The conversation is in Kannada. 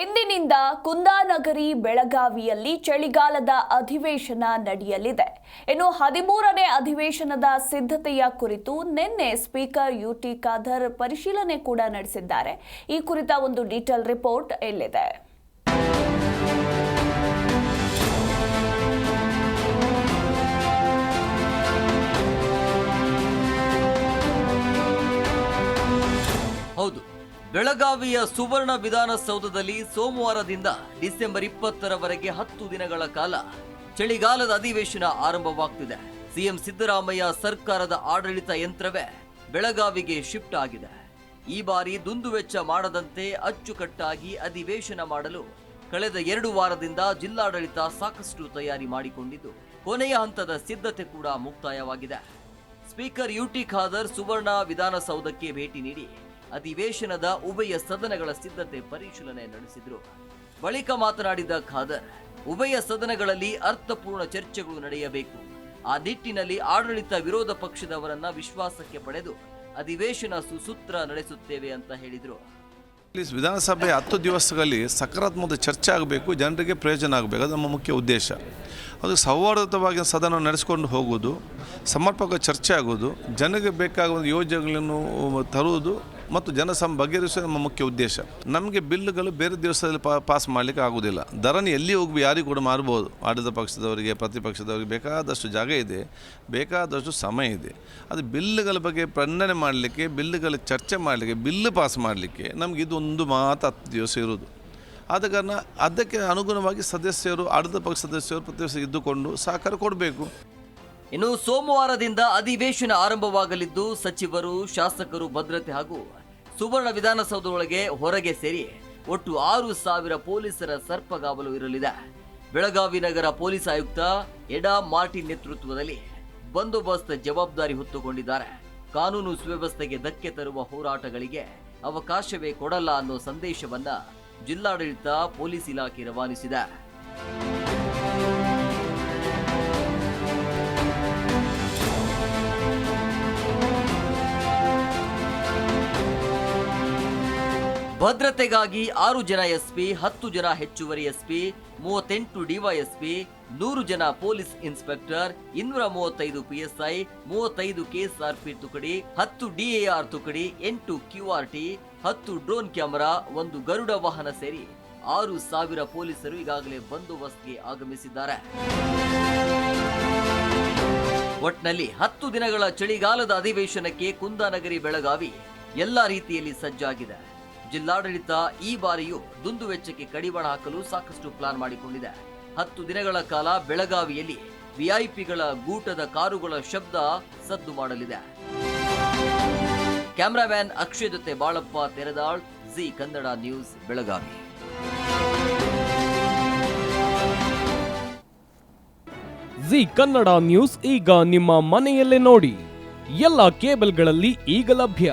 ಇಂದಿನಿಂದ ಕುಂದಾನಗರಿ ಬೆಳಗಾವಿಯಲ್ಲಿ ಚಳಿಗಾಲದ ಅಧಿವೇಶನ ನಡೆಯಲಿದೆ. ಇನ್ನು ಹದಿಮೂರನೇ ಅಧಿವೇಶನದ ಸಿದ್ಧತೆಯ ಕುರಿತು ನಿನ್ನೆ ಸ್ಪೀಕರ್ ಯುಟಿ ಖಾದರ್ ಪರಿಶೀಲನೆ ಕೂಡ ನಡೆಸಿದ್ದಾರೆ. ಈ ಕುರಿತ ಒಂದು ಡೀಟೇಲ್ ರಿಪೋರ್ಟ್ ಎಲ್ಲಿದೆ ಹೌದು. ಬೆಳಗಾವಿಯ ಸುವರ್ಣ ವಿಧಾನಸೌಧದಲ್ಲಿ ಸೋಮವಾರದಿಂದ ಡಿಸೆಂಬರ್ ಇಪ್ಪತ್ತರವರೆಗೆ ಹತ್ತು ದಿನಗಳ ಕಾಲ ಚಳಿಗಾಲದ ಅಧಿವೇಶನ ಆರಂಭವಾಗ್ತಿದೆ. ಸಿಎಂ ಸಿದ್ದರಾಮಯ್ಯ ಸರ್ಕಾರದ ಆಡಳಿತ ಯಂತ್ರವೇ ಬೆಳಗಾವಿಗೆ ಶಿಫ್ಟ್ ಆಗಿದೆ. ಈ ಬಾರಿ ದುಂದುವೆಚ್ಚ ಮಾಡದಂತೆ ಅಚ್ಚುಕಟ್ಟಾಗಿ ಅಧಿವೇಶನ ಮಾಡಲು ಕಳೆದ ಎರಡು ವಾರದಿಂದ ಜಿಲ್ಲಾಡಳಿತ ಸಾಕಷ್ಟು ತಯಾರಿ ಮಾಡಿಕೊಂಡಿದ್ದು, ಕೊನೆಯ ಹಂತದ ಸಿದ್ಧತೆ ಕೂಡ ಮುಕ್ತಾಯವಾಗಿದೆ. ಸ್ಪೀಕರ್ ಯುಟಿ ಖಾದರ್ ಸುವರ್ಣ ವಿಧಾನಸೌಧಕ್ಕೆ ಭೇಟಿ ನೀಡಿ ಅಧಿವೇಶನದ ಉಭಯ ಸದನಗಳ ಸಿದ್ಧತೆ ಪರಿಶೀಲನೆ ನಡೆಸಿದರು. ಬಳಿಕ ಮಾತನಾಡಿದ ಖಾದರ್, ಉಭಯ ಸದನಗಳಲ್ಲಿ ಅರ್ಥಪೂರ್ಣ ಚರ್ಚೆಗಳು ನಡೆಯಬೇಕು. ಆ ನಿಟ್ಟಿನಲ್ಲಿ ಆಡಳಿತ ವಿರೋಧ ಪಕ್ಷದವರನ್ನ ವಿಶ್ವಾಸಕ್ಕೆ ಪಡೆದು ಅಧಿವೇಶನ ಸುಸೂತ್ರ ನಡೆಸುತ್ತೇವೆ ಅಂತ ಹೇಳಿದರು. ವಿಧಾನಸಭೆ ಹತ್ತು ದಿವಸಗಳಲ್ಲಿ ಸಕಾರಾತ್ಮಕ ಚರ್ಚೆ ಆಗಬೇಕು, ಜನರಿಗೆ ಪ್ರಯೋಜನ ಆಗಬೇಕು, ಅದು ನಮ್ಮ ಮುಖ್ಯ ಉದ್ದೇಶ. ಅದು ಸೌಹಾರ್ದತವಾಗಿ ಸದನ ನಡೆಸಿಕೊಂಡು ಹೋಗೋದು ಸಮರ್ಪಕ ಚರ್ಚೆ ಆಗೋದು ಜನರಿಗೆ ಬೇಕಾಗುವ ಯೋಜನೆಗಳನ್ನು ತರುವುದು ಮತ್ತು ಜನಸಂ ಬಗೆಹರಿಸುವ ನಮ್ಮ ಮುಖ್ಯ ಉದ್ದೇಶ. ನಮಗೆ ಬಿಲ್ಗಳು ಬೇರೆ ದಿವಸದಲ್ಲಿ ಪಾಸ್ ಮಾಡಲಿಕ್ಕೆ ಆಗೋದಿಲ್ಲ ದರನ ಎಲ್ಲಿ ಹೋಗಿ ಯಾರಿಗೂ ಕೂಡ ಮಾರ್ಬೋದು. ಆಡಳಿತ ಪಕ್ಷದವರಿಗೆ, ಪ್ರತಿಪಕ್ಷದವರಿಗೆ ಬೇಕಾದಷ್ಟು ಜಾಗ ಇದೆ, ಬೇಕಾದಷ್ಟು ಸಮಯ ಇದೆ. ಅದು ಬಿಲ್ಗಳ ಬಗ್ಗೆ ಪ್ರನ್ನನೆ ಮಾಡಲಿಕ್ಕೆ ಬಿಲ್ಗಳ ಚರ್ಚೆ ಮಾಡಲಿಕ್ಕೆ ಬಿಲ್ ಪಾಸ್ ಮಾಡಲಿಕ್ಕೆ ನಮಗೆ ಇದು ಒಂದು ಮಾತು ಹತ್ತು ದಿವಸ ಇರೋದು ಆದ ಕಾರಣ ಅದಕ್ಕೆ ಅನುಗುಣವಾಗಿ ಸದಸ್ಯರು, ಆಡಳಿತ ಪಕ್ಷ ಸದಸ್ಯರು ಪ್ರತಿ ಇದ್ದುಕೊಂಡು ಸಹಕಾರ ಕೊಡಬೇಕು. ಇನ್ನು ಸೋಮವಾರದಿಂದ ಅಧಿವೇಶನ ಆರಂಭವಾಗಲಿದ್ದು ಸಚಿವರು, ಶಾಸಕರು ಭದ್ರತೆ ಹಾಗೂ ಸುವರ್ಣ ವಿಧಾನಸೌಧದೊಳಗೆ ಹೊರಗೆ ಸೇರಿ ಒಟ್ಟು ಆರು ಸಾವಿರ ಪೊಲೀಸರ ಸರ್ಪಗಾವಲು ಇರಲಿದೆ. ಬೆಳಗಾವಿ ನಗರ ಪೊಲೀಸ್ ಆಯುಕ್ತ ಎಡಾ ಮಾರ್ಟಿನ್ ನೇತೃತ್ವದಲ್ಲಿ ಬಂದೋಬಸ್ತ್ ಜವಾಬ್ದಾರಿ ಹೊತ್ತುಕೊಂಡಿದ್ದಾರೆ. ಕಾನೂನು ಸುವ್ಯವಸ್ಥೆಗೆ ಧಕ್ಕೆ ತರುವ ಹೋರಾಟಗಳಿಗೆ ಅವಕಾಶವೇ ಕೊಡಲ್ಲ ಅನ್ನೋ ಸಂದೇಶವನ್ನ ಜಿಲ್ಲಾಡಳಿತ ಪೊಲೀಸ್ ಇಲಾಖೆ ರವಾನಿಸಿದೆ. ಭದ್ರತೆಗಾಗಿ ಆರು ಜನ ಎಸ್ಪಿ, ಹತ್ತು ಜನ ಹೆಚ್ಚುವರಿ ಎಸ್ಪಿ, ಮೂವತ್ತೆಂಟು ಡಿವೈಎಸ್ಪಿ, ನೂರು ಜನ ಪೊಲೀಸ್ ಇನ್ಸ್ಪೆಕ್ಟರ್, ಇನ್ನೂರ ಮೂವತ್ತೈದು ಪಿಎಸ್ಐ ಮೂವತ್ತೈದು ಕೆಎಸ್ಆರ್ಪಿ ತುಕಡಿ, ಹತ್ತು ಡಿಎಆರ್ ತುಕಡಿ, ಎಂಟು ಕ್ಯೂಆರ್ಟಿ ಹತ್ತು ಡ್ರೋನ್ ಕ್ಯಾಮೆರಾ, ಒಂದು ಗರುಡ ವಾಹನ ಸೇರಿ ಆರು ಸಾವಿರ ಪೊಲೀಸರು ಈಗಾಗಲೇ ಬಂದೋಬಸ್ತ್ಗೆ ಆಗಮಿಸಿದ್ದಾರೆ. ಒಟ್ನಲ್ಲಿ ಹತ್ತು ದಿನಗಳ ಚಳಿಗಾಲದ ಅಧಿವೇಶನಕ್ಕೆ ಕುಂದಾನಗರಿ ಬೆಳಗಾವಿ ಎಲ್ಲಾ ರೀತಿಯಲ್ಲಿ ಸಜ್ಜಾಗಿದೆ. ಜಿಲ್ಲಾಡಳಿತ ಈ ಬಾರಿಯೂ ದುಂದುವೆಚ್ಚಕ್ಕೆ ಕಡಿವಾಣ ಹಾಕಲು ಸಾಕಷ್ಟು ಪ್ಲಾನ್ ಮಾಡಿಕೊಂಡಿದೆ. ಹತ್ತು ದಿನಗಳ ಕಾಲ ಬೆಳಗಾವಿಯಲ್ಲಿ ವಿಐಪಿಗಳ ಗೂಟದ ಕಾರುಗಳ ಶಬ್ದ ಸದ್ದು ಮಾಡಲಿದೆ. ಕ್ಯಾಮ್ರಾಮ್ಯಾನ್ ಅಕ್ಷಯ್ ಜೊತೆ Balappa Teredal, Zee Kannada news, Belagavi. Zee Kannada news ಈಗ ನಿಮ್ಮ ಮನೆಯಲ್ಲೇ ನೋಡಿ. ಎಲ್ಲ ಕೇಬಲ್ಗಳಲ್ಲಿ ಈಗ ಲಭ್ಯ.